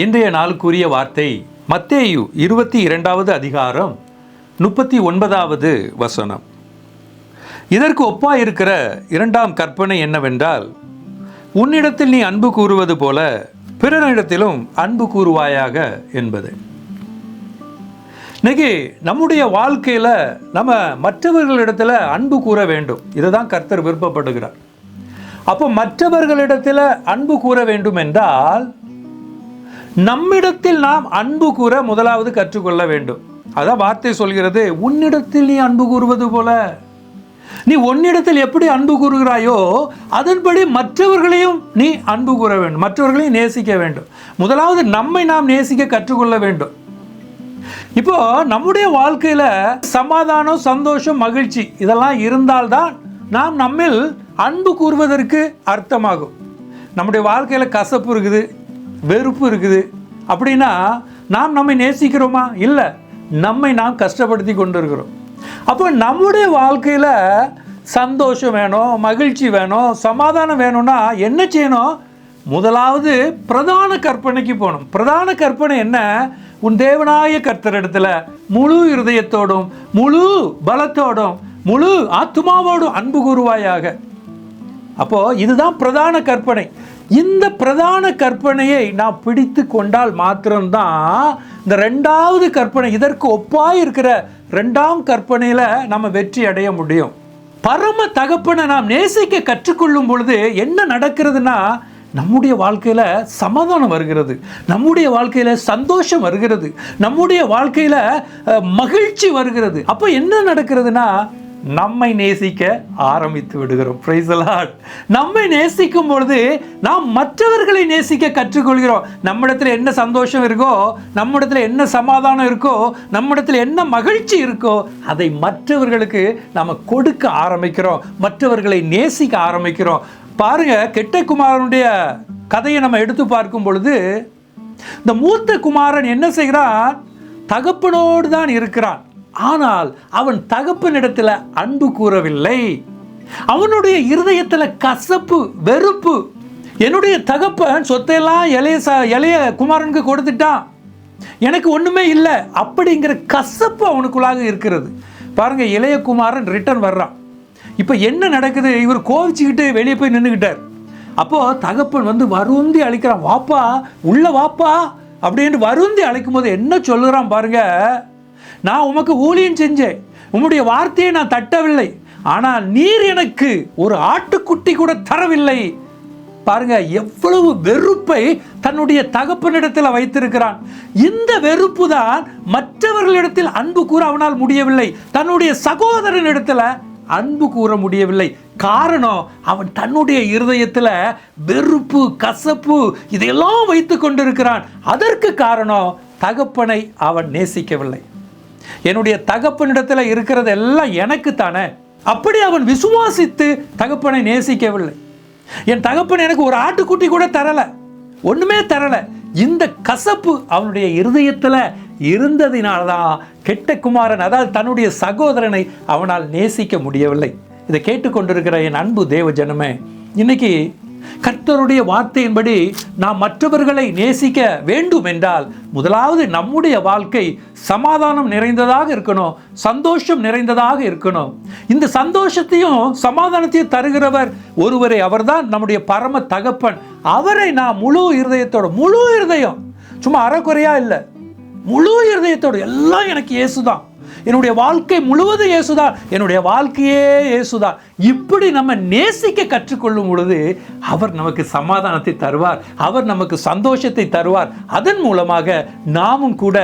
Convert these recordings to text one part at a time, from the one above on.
இன்றைய நாளுக்குரிய வார்த்தை மத்தேயு இருபத்தி இரண்டாவது அதிகாரம் முப்பத்தி ஒன்பதாவது வசனம். இதற்கு ஒப்பா இருக்கிற இரண்டாம் கற்பனை என்னவென்றால் உன்னிடத்தில் நீ அன்பு கூறுவது போல பிறரிடத்திலும் அன்பு கூறுவாயாக என்பது. இன்னைக்கு நம்முடைய வாழ்க்கையில் நம்ம மற்றவர்களிடத்தில் அன்பு கூற வேண்டும். இதை தான் கர்த்தர் விருப்பப்படுகிறார். அப்போ மற்றவர்களிடத்தில் அன்பு கூற வேண்டும் என்றால் நம்மிடத்தில் நாம் அன்பு கூற முதலாவது கற்றுக்கொள்ள வேண்டும். அதான் வார்த்தை சொல்கிறது உன்னிடத்தில் நீ அன்பு கூறுவது போல. நீ உன்னிடத்தில் எப்படி அன்பு கூறுகிறாயோ அதன்படி மற்றவர்களையும் நீ அன்பு கூற வேண்டும் மற்றவர்களையும் நேசிக்க வேண்டும். முதலாவது நம்மை நாம் நேசிக்க கற்றுக்கொள்ள வேண்டும். இப்போ நம்முடைய வாழ்க்கையில சமாதானம் சந்தோஷம் மகிழ்ச்சி இதெல்லாம் இருந்தால்தான் நாம் நம்மில் அன்பு கூறுவதற்கு அர்த்தமாகும். நம்முடைய வாழ்க்கையில் கசப்பு இருக்குது வெறுப்பு இருக்குது. அப்படின்னா நாம் நம்மை நேசிக்கிறோமா? இல்லை. நம்மை நாம் கஷ்டப்படுத்தி கொண்டு இருக்கிறோம் அப்போ நம்முடைய வாழ்க்கையில் சந்தோஷம் வேணும் மகிழ்ச்சி வேணும் சமாதானம் வேணும்னா என்ன செய்யணும்? முதலாவது பிரதான கற்பனைக்கு போகணும். பிரதான கற்பனை என்ன? உன் தேவனாய கர்த்தரிடத்துல முழு இருதயத்தோடும் முழு பலத்தோடும் முழு ஆத்மாவோடும் அன்பு கூறுவாயாக. அப்போ இதுதான் பிரதான கற்பனை. இந்த பிரதான கற்பனையை நாம் பிடித்து கொண்டால் மாத்திரம்தான் இந்த ரெண்டாவது கற்பனை இதற்கு ஒப்பாய் இருக்கிற ரெண்டாம் கற்பனையில் நம்ம வெற்றி அடைய முடியும். பரம தகப்பனை நாம் நேசிக்க கற்றுக்கொள்ளும் பொழுது என்ன நடக்கிறதுனா நம்முடைய வாழ்க்கையில் சமாதானம் வருகிறது. நம்முடைய வாழ்க்கையில் சந்தோஷம் வருகிறது. நம்முடைய வாழ்க்கையில் மகிழ்ச்சி வருகிறது. அப்போ என்ன நடக்கிறதுனா நம்மை நேசிக்க ஆரம்பித்து விடுகிறோம். பிரைசலாட் நம்மை நேசிக்கும் பொழுது நாம் மற்றவர்களை நேசிக்க கற்றுக்கொள்கிறோம். நம்மிடத்தில் என்ன சந்தோஷம் இருக்கோ நம்மிடத்தில் என்ன சமாதானம் இருக்கோ நம்மிடத்தில் என்ன மகிழ்ச்சி இருக்கோ அதை மற்றவர்களுக்கு நம்ம கொடுக்க ஆரம்பிக்கிறோம். மற்றவர்களை நேசிக்க ஆரம்பிக்கிறோம். பாருங்க கெட்ட குமாரனுடைய கதையை நம்ம எடுத்து பார்க்கும் பொழுது இந்த மூத்த குமாரன் என்ன செய்கிறான்? தகப்பனோடு தான் இருக்கிறான். ஆனால் அவன் தகப்பனிடத்தில் அன்பு கூறவில்லை. அவனுடைய இருதயத்தில் கசப்பு வெறுப்பு. என்னுடைய தகப்பன் சொத்தையெல்லாம் இளைய ச இளைய குமாரனுக்கு கொடுத்துட்டான். எனக்கு ஒன்றுமே இல்லை. அப்படிங்கிற கசப்பு அவனுக்குள்ளாக இருக்கிறது. பாருங்கள் இளைய குமாரன் ரிட்டர்ன் வர்றான். இப்போ என்ன நடக்குது? இவர் கோவிச்சுக்கிட்டு வெளியே போய் நின்றுக்கிட்டார் அப்போது தகப்பன் வந்து வருந்தி அழைக்கிறான். வாப்பா உள்ள வாப்பா அப்படின்னு வருந்தி அழைக்கும் போது என்ன சொல்லுறான் பாருங்கள் நான் உமக்கு ஊழியம் செஞ்சேன். உம்முடைய வார்த்தையை நான் தட்டவில்லை. ஆனால் நீர் எனக்கு ஒரு ஆட்டுக்குட்டி கூட தரவில்லை. பாருங்க எவ்வளவு வெறுப்பை தன்னுடைய தகப்பனிடத்தில் வைத்திருக்கிறான். இந்த வெறுப்பு தான் மற்றவர்களிடத்தில் அன்பு கூற அவனால் முடியவில்லை. தன்னுடைய சகோதரனிடத்தில் அன்பு கூற முடியவில்லை. காரணம் அவன் தன்னுடைய இருதயத்தில் வெறுப்பு கசப்பு இதையெல்லாம் வைத்து கொண்டிருக்கிறான். அதற்கு காரணம் தகப்பனை அவன் நேசிக்கவில்லை. என்னுடைய தகப்பனிடத்தில் இருக்கிறது எல்லாம் எனக்கு தானே? அப்படி அவன் விசுவாசித்து தகப்பனை நேசிக்கவில்லை. என் தகப்பன் எனக்கு ஒரு ஆட்டுக்குட்டி கூட தரல. ஒண்ணுமே தரல. இந்த கசப்பு அவனுடைய இருதயத்தில் இருந்ததினால்தான் கெட்ட குமாரன் அதாவது தன்னுடைய சகோதரனை அவனால் நேசிக்க முடியவில்லை. இதை கேட்டுக்கொண்டிருக்கிற என் அன்பு தேவ ஜனமே இன்னைக்கு கர்த்தருடைய வார்த்தையின்படி நாம் மற்றவர்களை நேசிக்க வேண்டும் என்றால் முதலாவது நம்முடைய வாழ்க்கை சமாதானம் நிறைந்ததாக இருக்கணும் சந்தோஷம் நிறைந்ததாக இருக்கணும். இந்த சந்தோஷத்தையும் சமாதானத்தையும் தருகிறவர் ஒருவரை அவர்தான் நம்முடைய பரம தகப்பன். அவரை நான் முழு இருதயத்தோட முழு இருதயம் சும்மா அறக்குறையா இல்லை முழு இருதயத்தோடு எல்லாம் எனக்கு இயேசுதான். என்னுடைய வாழ்க்கை முழுவதும் இயேசுதான். என்னுடைய வாழ்க்கையே இயேசுதான். இப்படி நம்ம நேசிக்க கற்றுக்கொள்ளும் பொழுது அவர் நமக்கு சமாதானத்தை தருவார். அவர் நமக்கு சந்தோஷத்தை தருவார். அதன் மூலமாக நாமும் கூட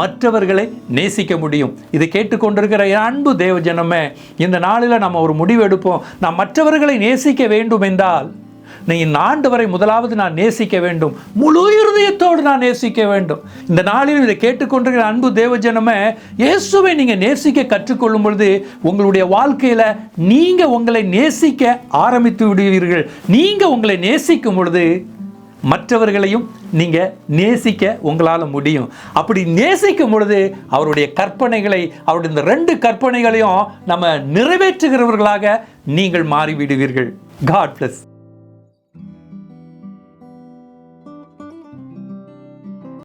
மற்றவர்களை நேசிக்க முடியும். இதை கேட்டுக்கொண்டிருக்கிற என் அன்பு தேவ ஜனமே இந்த நாளில் நம்ம ஒரு முடிவு எடுப்போம். நாம் மற்றவர்களை நேசிக்க வேண்டும் என்றால் நீ இந்த ஆண்டு வரை முதலாவது நான் நேசிக்க வேண்டும். முழு இருதயத்தோடு நான் நேசிக்க வேண்டும். இந்த நாளில் இதை கேட்டுக்கொண்டிருக்கிற அன்பு தேவஜனமே இயேசுவை நீங்கள் நேசிக்க கற்றுக்கொள்ளும் பொழுது உங்களுடைய வாழ்க்கையில் நீங்கள் உங்களை நேசிக்க ஆரம்பித்து விடுவீர்கள். நீங்கள் உங்களை நேசிக்கும் பொழுது மற்றவர்களையும் நீங்கள் நேசிக்க உங்களால் முடியும். அப்படி நேசிக்கும் பொழுது அவருடைய கற்பனைகளை அவருடைய இந்த ரெண்டு கற்பனைகளையும் நம்ம நிறைவேற்றுகிறவர்களாக நீங்கள் மாறிவிடுவீர்கள். God plus